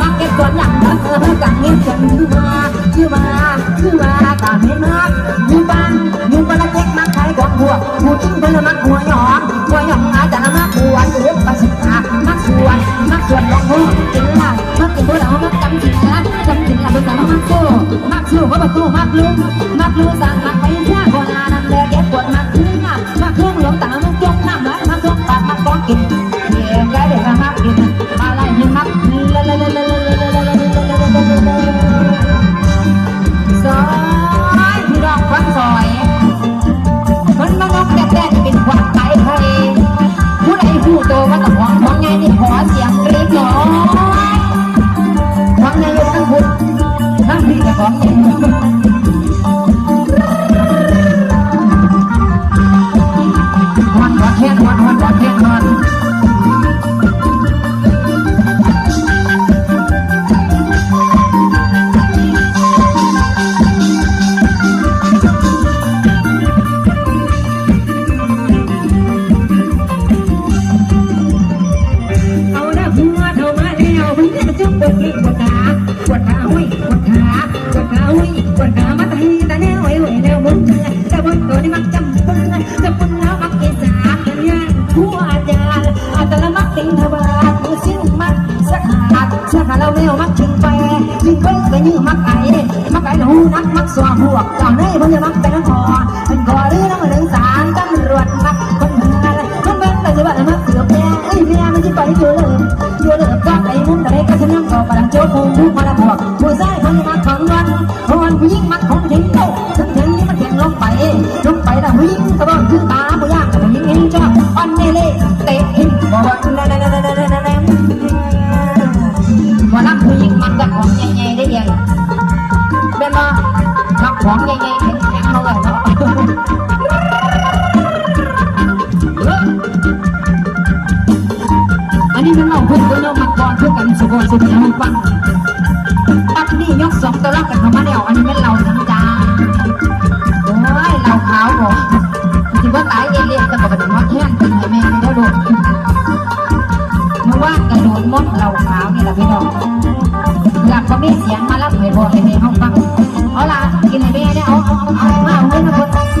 มาเก็บสวนหลังมักเออกังเงี้ยกันชื่มาชื่อมาชื่อมาตามไม่มากยูปันยูปันละเจ็กมาขายของหัวผู้จิ้งเป็นละมักหัวหยองหัวหยองอาจจะละมักหัวหรือประสิทหามักชวนมักชวนลองหัวกินหล้มักกินพวกเรามักจำกินละจำกินละเป็นสารมักโซ่มักสู้ก็ประตูมักลุ้มมักลุ้มสั่งมักไป ไปหนูนักมักสวงหัวจองให้ผมจะมักแตงนคอเป็นคอหรือน้องหนึ่งสามตำรวจมักคนทำอะไรมันเป็นปัจจุบันมักเสือแพงไอ้แม่มันจะไปเยู่เลยเยู่เลยก็ไอ้มุ้งแต่ไอ้ก็ะชนังก็ประดังเจ้าคงผู้มาละพวกผู้ชายคนมักของวันวันผู้หญิงมักของหญิงโตถึงเห็นนี้มันแข่งลงไปลงไปแต่ผู้หญิงก็บอกขึ้นตา สุดที่มีฟังปักนี่ยกสองตัวล็อกกันเข้ามาเดี่ยวอันนี้เป็นเราทั้งจ้าโอ้ยเราขาวบอจริงว่าตายเอเลี่ยนแต่ปกติมอดแท่งเป็นไงแม่ไม่ได้ดูเมื่ว่ากระโดดมดเราขาวนี่แหละพี่น้องหลับก็ไม่เสียงมาลับให้บอกให้แม่ห้องฟังเอาละกินให้แม่ได้เอาเอาเอาเอาเอาเอาเงินอาคน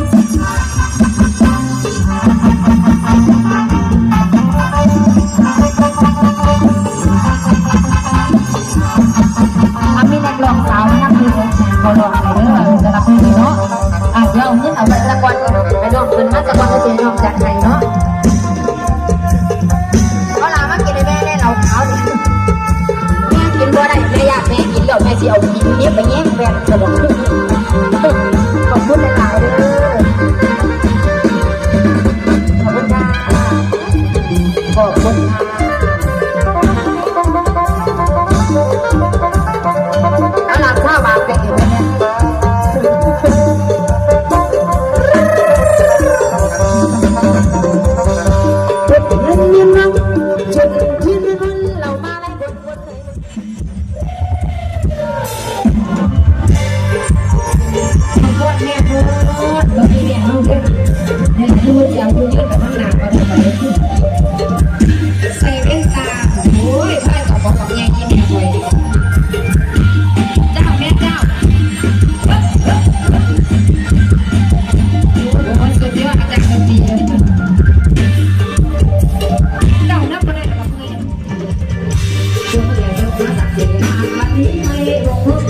ให้ลงรถ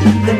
the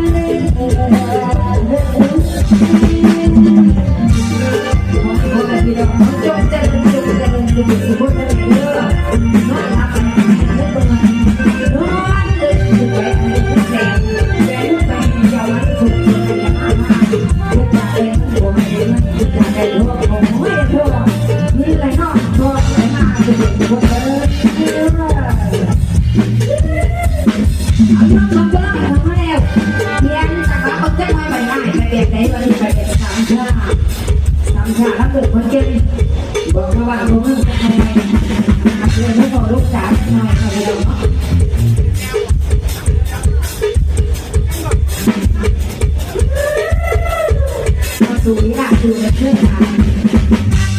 บอกว่าว่าลูกมึงทำไมเรียนไม่พอลูกสาวทำไมเขาเรียนเนาะมาสู่นี่ล่ะคือเพื่อนกัน